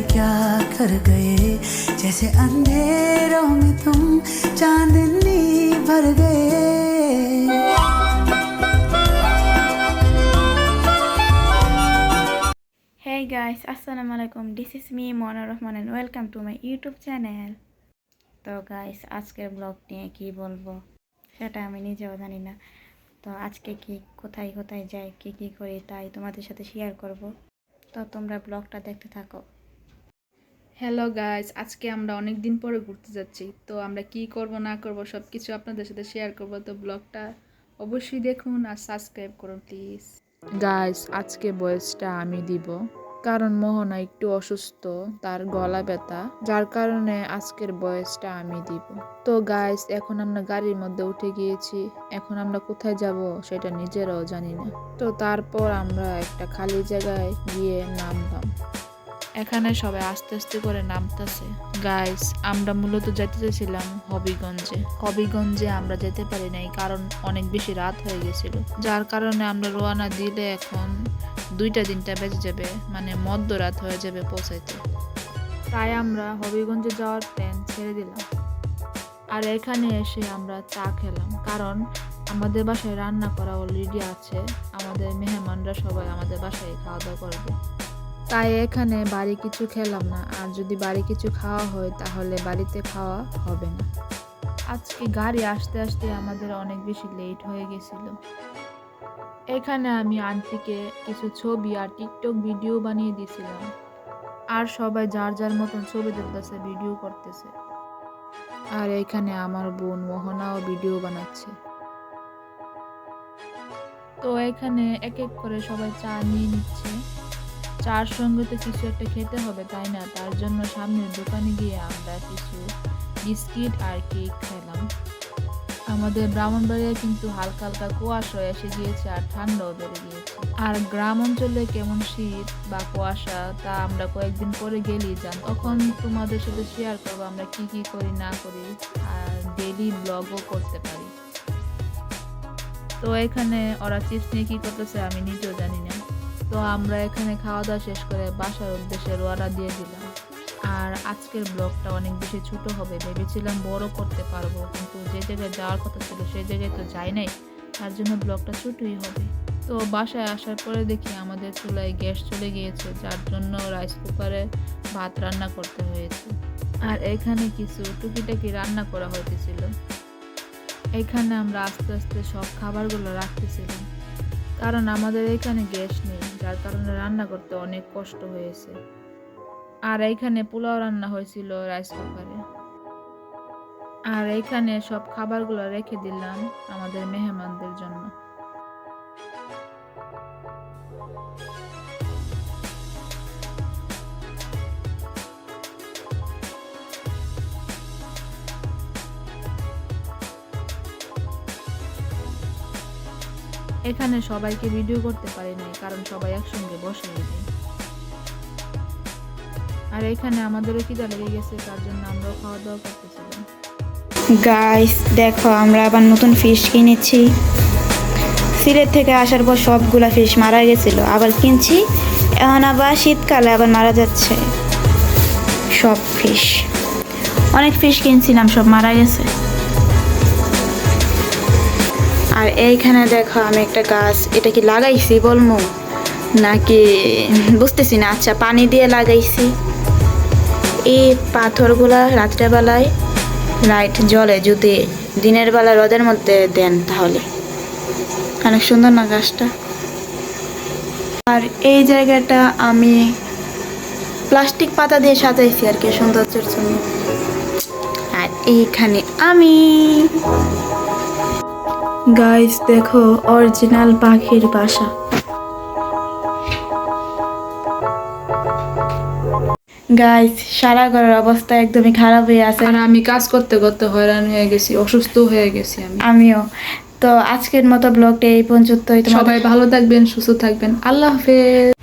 क्या कर गए जैसे अंधेरों में तुम चांदनी भर गए Hey guys, Assalamu alaikum. This is me Mona Rahman and welcome to my YouTube channel. তো গাইস আজকের ব্লগ নিয়ে কি বলবো সেটা আমি নিজেও জানি না তো আজকে কি কোথায় কোথায় যাই কি কি করি তাই তোমাদের সাথে শেয়ার করব তো তোমরা ব্লগটা দেখতে থাকো হ্যালো গাইস আজকে আমরা অনেক দিন পরে ঘুরতে যাচ্ছি। তো আমরা কি করব, না করব সব কিছু আপনাদের সাথে শেয়ার করব। তো ব্লগটা অবশ্যই দেখুন আর সাবস্ক্রাইব করুন প্লিজ গাইস আজকে ভয়েসটা আমি দিব। কারণ মোহনা একটু অসুস্থ, তার গলা ব্যথা, যার কারণে আজকের বয়সটা আমি দিব। তো গাইস এখন আমরা গাড়ির মধ্যে উঠে গিয়েছি। এখন আমরা কোথায় যাব সেটা নিজেরাও জানি না। তো তারপর আমরা একটা খালি জায়গায় গিয়ে নামলাম। এখানে সবাই আস্তে আস্তে করে নামতেছে। গাইস আমরা মূলত যেতে চাইছিলাম হবিগঞ্জে। হবিগঞ্জে আমরা যেতে পারি নাই, কারণ অনেক বেশি রাত হয়ে গেছিল। যার কারণে আমরা রোয়ানা দিলে এখন দুইটা দিনটা বেজে যাবে মানে মধ্যরাত হয়ে যাবে পৌঁছাইতে। তাই আমরা হবিগঞ্জে যাওয়ার প্ল্যান ছেড়ে দিলাম। আর এখানে এসে আমরা চা খেলাম, কারণ আমাদের বাসায় রান্না করা অলরেডি আছে। আমাদের মেহমানরা সবাই আমাদের বাসায় খাওয়া দাওয়া করবে। তাই এখানে বাড়ি কিছু খেলাম না। আর যদি বাড়ি কিছু খাওয়া হয়, তাহলে বাড়িতে খাওয়া হবে না। আজকে গাড়ি আসতে আসতে আমাদের অনেক বেশি লেট হয়ে গেছিল। এখানে আমি আন্টিকে কিছু ছবি আর টিকটক ভিডিও বানিয়ে দিয়েছিলাম। আর সবাই যার যার মতন ছবি তুলতেছে ভিডিও করতেছে। আর এখানে আমার বোন মোহনাও ভিডিও বানাচ্ছে। তো এখানে এক এক করে সবাই চা নিয়ে নিচ্ছে। চার সঙ্গে তো কিছু একটা খেতে হবে, তাই না? তার জন্য সামনের দোকানে গিয়ে আমরা কিছু বিস্কিট আর কেক খেলাম। আমাদের ব্রাহ্মণবাড়িয়া কিন্তু হালকা হালকা কুয়াশা এসে গিয়েছে আর ঠান্ডাও বেড়ে গিয়েছে। আর গ্রাম অঞ্চলে কেমন শীত বা কুয়াশা, তা আমরা কয়েকদিন পরে গেলেই যান তখন তোমাদের সাথে শেয়ার করব আমরা কি কি করি, না করি, আর ডেলি ব্লগও করতে পারি। তো এখানে ওরা চিপস নিয়ে কি করতেছে আমি নিজেও জানি না। তো আমরা এখানে খাওয়া দাওয়া শেষ করে বাসার উদ্দেশ্যে রোয়ানা দিয়ে দিলাম। আর আজকের ব্লগটা অনেক বেশি ছোট হবে, ভেবেছিলাম বড় করতে পারব, কিন্তু যে জায়গায় যাওয়ার কথা ছিল সেই জায়গায় তো যাই নাই, তার জন্য ব্লগটা ছোটই হবে। তো বাসায় আসার পরে দেখি আমাদের চুলায় গ্যাস চলে গিয়েছে, যার জন্য রাইস কুকারে ভাত রান্না করতে হয়েছে। আর এখানে কিছু টুকিটাকি রান্না করা হইতেছিল। এখানে আমরা আস্তে আস্তে সব খাবারগুলো রাখতেছিলাম। কারণ আমাদের এখানে গ্যাস নেই। যার কারণে রান্না করতে অনেক কষ্ট হয়েছে। আর এইখানে পোলাও রান্না হয়েছিল রাইস কুকারে। আর এইখানে সব খাবারগুলো রেখে দিলাম আমাদের মেহমানদের জন্য। এখানে সবাইকে ভিডিও করতে পারি নাই, কারণ সবাই একসঙ্গে বসে নেই আর এখানে আমাদেরও খিদা লেগে গেছে, তার জন্য আমরাও খাওয়া দাওয়া করতেছিলাম। গাইস দেখো, আমরা আবার নতুন ফিশ কিনেছি। সিলেট থেকে আসার পর সবগুলা ফিশ মারা গেছিল। আবার কিনছি, এখন আবার শীতকালে আবার মারা যাচ্ছে সব ফিশ অনেক ফিশ কিনছিলাম, সব মারা গেছে। আর এইখানে দেখো আমি একটা গাছ, এটা কি লাগাইছি বলমু? নাকি, বুঝতেছি না। আচ্ছা পানি দিয়ে লাগাইছি। এই পাথরগুলা রাত্রেবেলায় লাইট জ্বলে যদি দিনের বেলা রোদের মধ্যে দেন তাহলে। অনেক সুন্দর না গাছটা? আর এই জায়গাটা আমি প্লাস্টিক পাতা দিয়ে সাজাইছি আর কি, সৌন্দর্যের জন্য। আর এইখানে আমি গাইস দেখো অরিজিনাল পাখির বাসা। গাইস সারা ঘরের অবস্থা একদমই খারাপ হয়ে আছে। আর আমি কাজ করতে করতে হয়রান হয়ে গেছি অসুস্থ হয়ে গেছি আমি। আমিও। তো আজকের মতো ব্লগটা এই পর্যন্তই। সবাই ভালো থাকবেন সুস্থ থাকবেন। আল্লাহ হাফেজ।